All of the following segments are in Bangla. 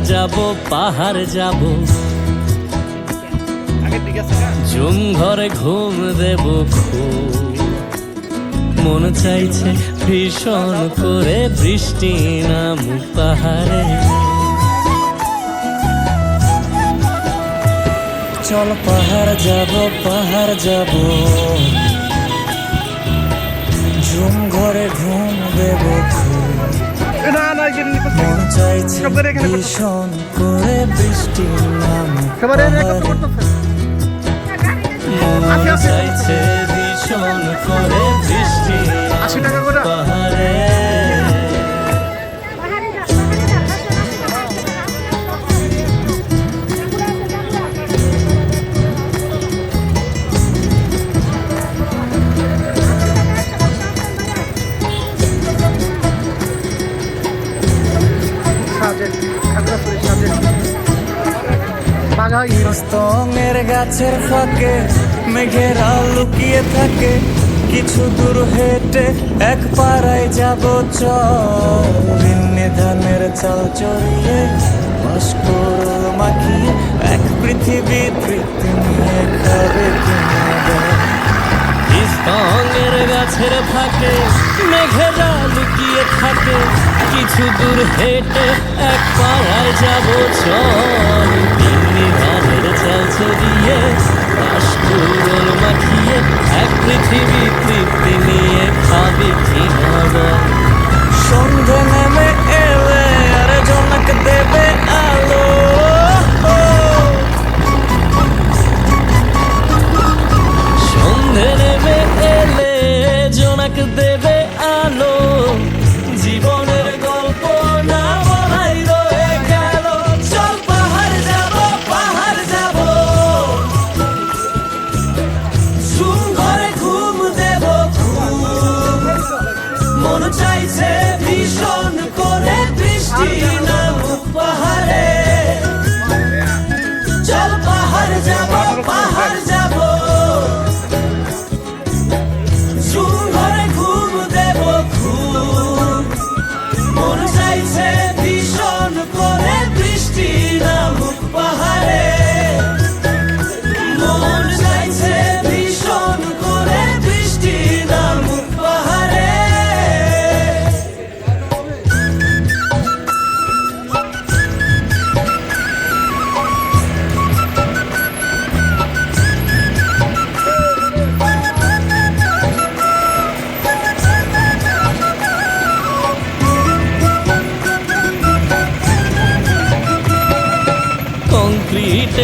যাব পাহাড় যাব? জুম ঘরে ঘুম দেব মন চাইছে ভীষণ করে বৃষ্টি নামুক পাহাড়ে। চল পাহাড় যাব পাহাড় যাব। ঝুম ঘরে ঘুম দেব না এখানে সবার এখানে করতেছে। আশি টাকা স্তঙের গাছের ফাঁকে, মেঘেরা লুকিয়ে থাকে। কিছু দূর হেঁটে এক পাড়ায় যাব চিন্নে ধানের চাল চড়িয়ে ভাস্কর মাখিয়ে এক পৃথিবী তৃপ্তি নিয়ে খাবে গাছের ফাঁকে, মেঘেরা লুকিয়ে থাকে। কিছু দূর হেঁটে এক পাড়ায় যাব, চল। ছড়িয়ে কাশকুরল মাখিয়ে এক পৃথিবী তৃপ্তি নিয়ে খাবি কি সন্ধে নেমে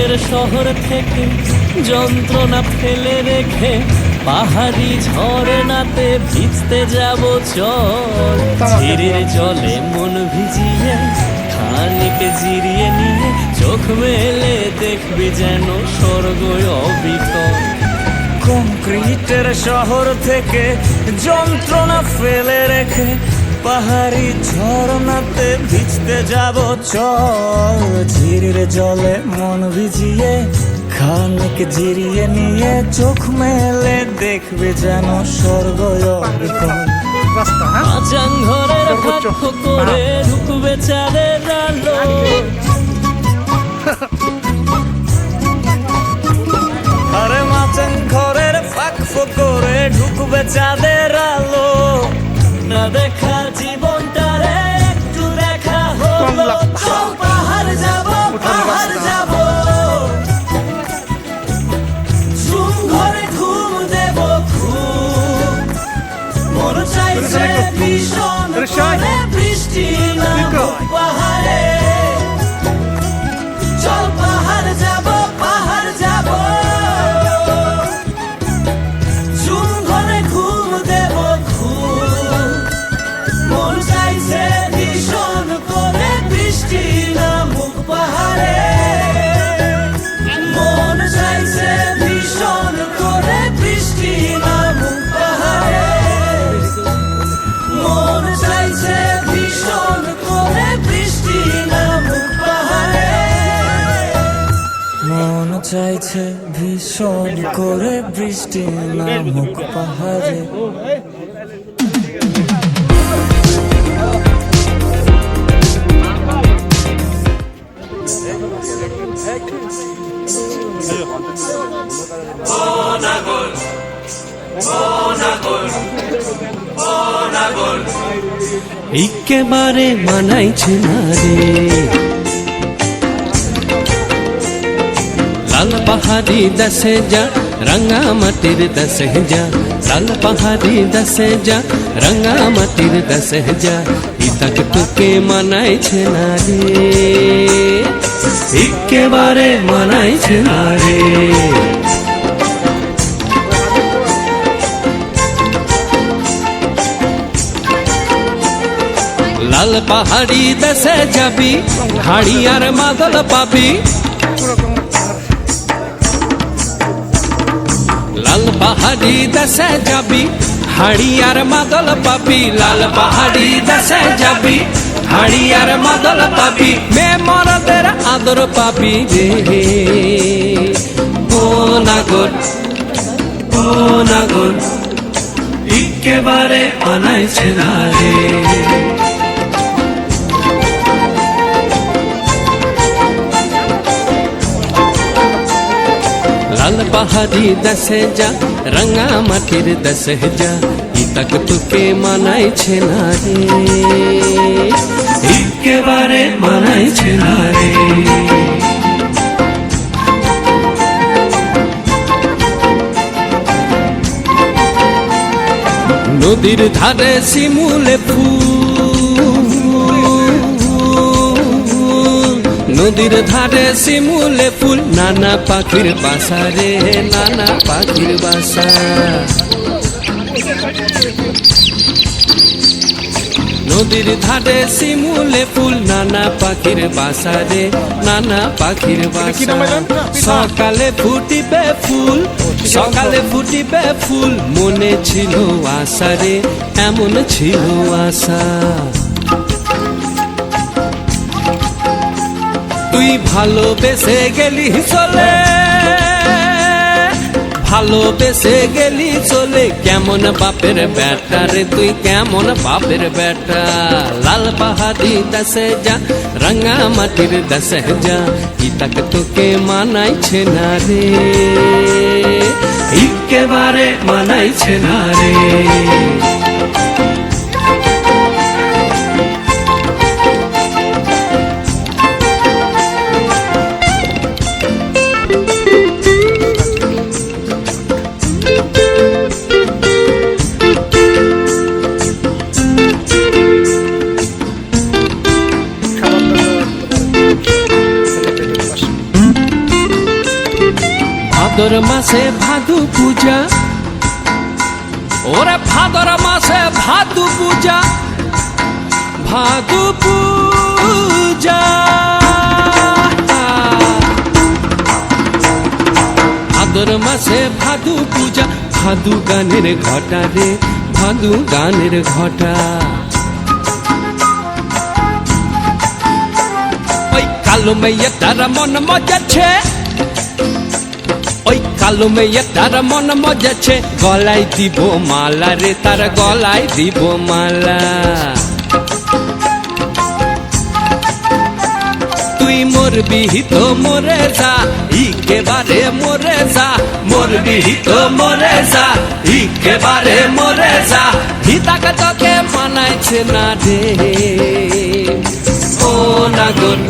কংক্রিটের শহর থেকে যন্ত্রণা ফেলে রেখে পাহাড়ি ঝরনাতে ভিজতে যাব চল ঝিরির জলে মন ভিজিয়ে খানিক জিরিয়ে নিয়ে চোখ মেলে দেখবি যেন স্বর্গ অবিকল। কংক্রিটের শহর থেকে যন্ত্রণা ফেলে রেখে পাহাড়ি ঝরনাতে ভিজতে যাব চল ঝিরির জলে মন ভিজিয়ে খানিক জিরিয়ে নিয়ে চোখ মেলে দেখবে যেন স্বর্গ ঘরের করে ঢুকবে চাঁদের আলো আরে মাচাং ঘরের ফাঁক করে ঢুকবে চাঁদের নামুক শোন করে বৃষ্টি নামক পাহাড়ে। একেবারে মানাইছে না রে? লাল পাহাড়ি দশে যা রঙ্গা মাটির দশে যা লাল পাহাড়ি দশে যা রঙ্গা মাটির দশে যা ইতক তোকে মানাইছে না রে একেবারে মানাইছে না রে লাল পাহাড়ি দেশে যাবি হাড়ি আর মাদল পাবি পাহাড়ি দেশে যাবি হাড়ি আর মাদল পাবি লাল পাহাড়ি দেশে যাবি হাড়ি আর মাদল পাবি মে মরদের আদর পাবি রে ও নাগর ও নাগর একেবারে আনাইছে না রে পাহাড়ি দশে যা রঙা মাটির দশে যা ইতক তোকে মানাইছে না রে একেবারে মানাইছে না রে নদীর ধারে শিমুলে ফুল নদীর ধারে শিমুলে ফুল নানা পাখির বাসা রে নানা পাখির বাসা। নদীর ধারে শিমুলে ফুল নানা পাখির বাসা রে নানা পাখির বাসা। সকালে ফুটিবে ফুল সকালে ফুটিবে ফুল মনে ছিল আশা রে এমন ছিল আশা। তুই ভালোবেসে গেলি চলে। ভালোবেসে গেলি চলে। কেমন বাপের বেটা রে তুই, কেমন বাপের বেটা। লাল পাহাড়ি দশে যা, রঙা মাটির দশে যা। ইতাক তোকে মানাইছে না রে? একেবারে মানাইছে না রে। ভাদর মাসে ভাদু পূজা। ওরে ভাদর মাসে ভাদু পূজা ভাদু পূজা। ভাদর মাসে ভাদু পূজা, ভাদু গানের ঘটা রে, ভাদু গানের ঘটা। ওই কালো মেয়ে তার মন মজাচ্ছে ওই কালো মেয়ে তার মন মজাচ্ছে গলায় দিব মালা রে, তার গলায় দিব মালা। তুই মরবি তো মরে যা ইকেবারে মরে যা। মরবি তো মরে যা ইকেবারে মরে যা। হিতাকে তোকে মানাইছে না রে। ও নাগর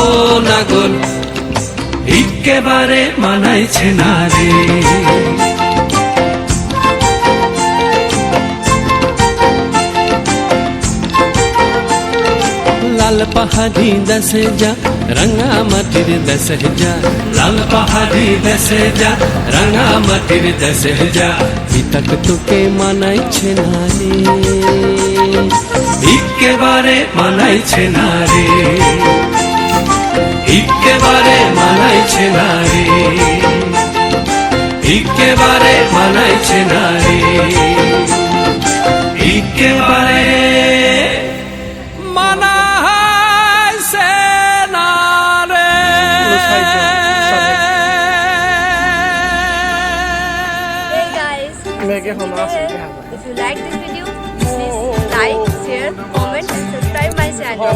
ও নাগর। একেবারে মানাইছে না রে। লাল পাহাড়ি দশে যা রঙা মাটির দশে যা লাল পাহাড়ি দশে যা রঙা মাটির দশে যা বিতক তোকে মানাইছে না রে। একেবারে মানাইছে না রে। একেবারে মানাইছে না রে একেবারে মানাইছে না রে একেবারে মানাইছে না রে if you like this video, please like, share, comment and subscribe my channel.